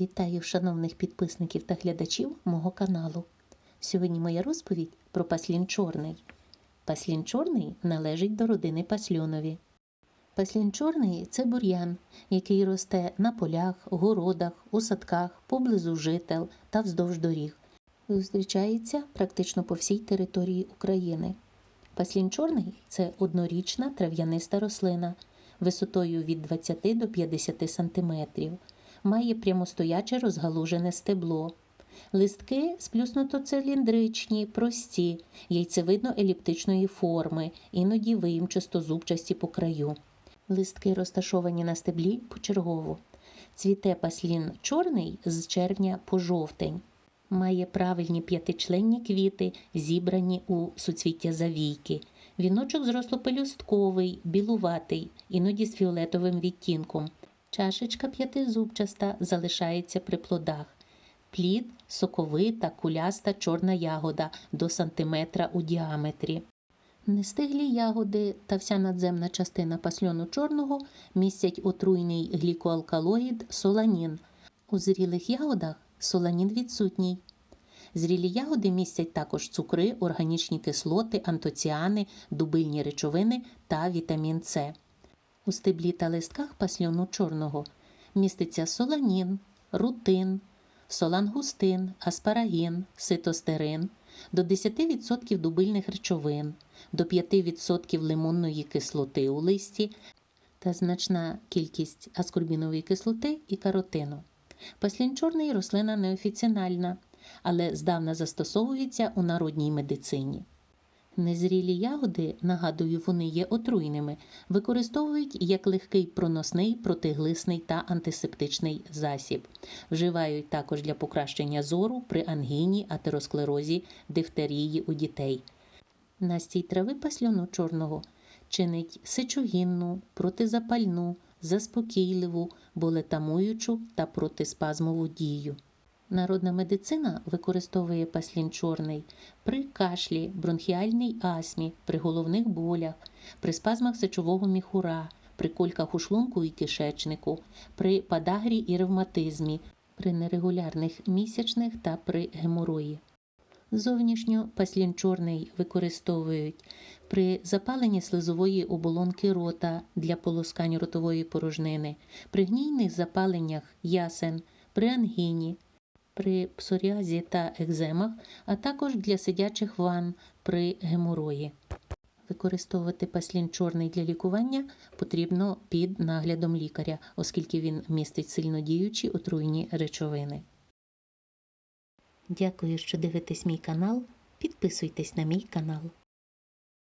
Вітаю шановних підписників та глядачів мого каналу. Сьогодні моя розповідь про паслін чорний. Паслін чорний належить до родини пасльонові. Паслін чорний це бур'ян, який росте на полях, городах, у садках, поблизу жител та вздовж доріг. Зустрічається практично по всій території України. Паслін чорний це однорічна трав'яниста рослина висотою від 20 до 50 см. Має прямостояче розгалужене стебло. Листки сплюснуто-циліндричні, прості, яйцевидно-еліптичної форми, іноді виїмчасто-зубчасті по краю. Листки розташовані на стеблі почергово. Цвіте паслін чорний з червня по жовтень. Має правильні п'ятичленні квіти, зібрані у суцвіття завійки. Віночок зрослопелюстковий, білуватий, іноді з фіолетовим відтінком. Чашечка п'ятизубчаста залишається при плодах. Плід соковита, куляста чорна ягода до сантиметра у діаметрі. Нестиглі ягоди та вся надземна частина пасльону чорного містять отруйний глікоалкалоїд соланін. У зрілих ягодах соланін відсутній. Зрілі ягоди містять також цукри, органічні кислоти, антоціани, дубильні речовини та вітамін С. У стеблі та листках пасльону чорного міститься соланін, рутин, солангустин, аспарагін, ситостерин, до 10% дубильних речовин, до 5% лимонної кислоти у листі та значна кількість аскорбінової кислоти і каротину. Паслін чорний рослина неофіціональна, але здавна застосовується у народній медицині. Незрілі ягоди, нагадую, вони є отруйними, використовують як легкий проносний, протиглисний та антисептичний засіб. Вживають також для покращення зору при ангіні, атеросклерозі, дифтерії у дітей. Настій трави пасльону чорного чинить сечогінну, протизапальну, заспокійливу, болетамуючу та протиспазмову дію. Народна медицина використовує паслін чорний при кашлі, бронхіальній астмі, при головних болях, при спазмах сечового міхура, при кольках у шлунку і кишечнику, при падагрі і ревматизмі, при нерегулярних місячних та при геморої. Зовнішньо паслін чорний використовують при запаленні слизової оболонки рота для полоскань ротової порожнини, при гнійних запаленнях ясен, при ангіні, при псоріазі та екземах, а також для сидячих ван при геморої. Використовувати паслін чорний для лікування потрібно під наглядом лікаря, оскільки він містить сильнодіючі отруйні речовини. Дякую, що дивитесь мій канал. Підписуйтесь на мій канал.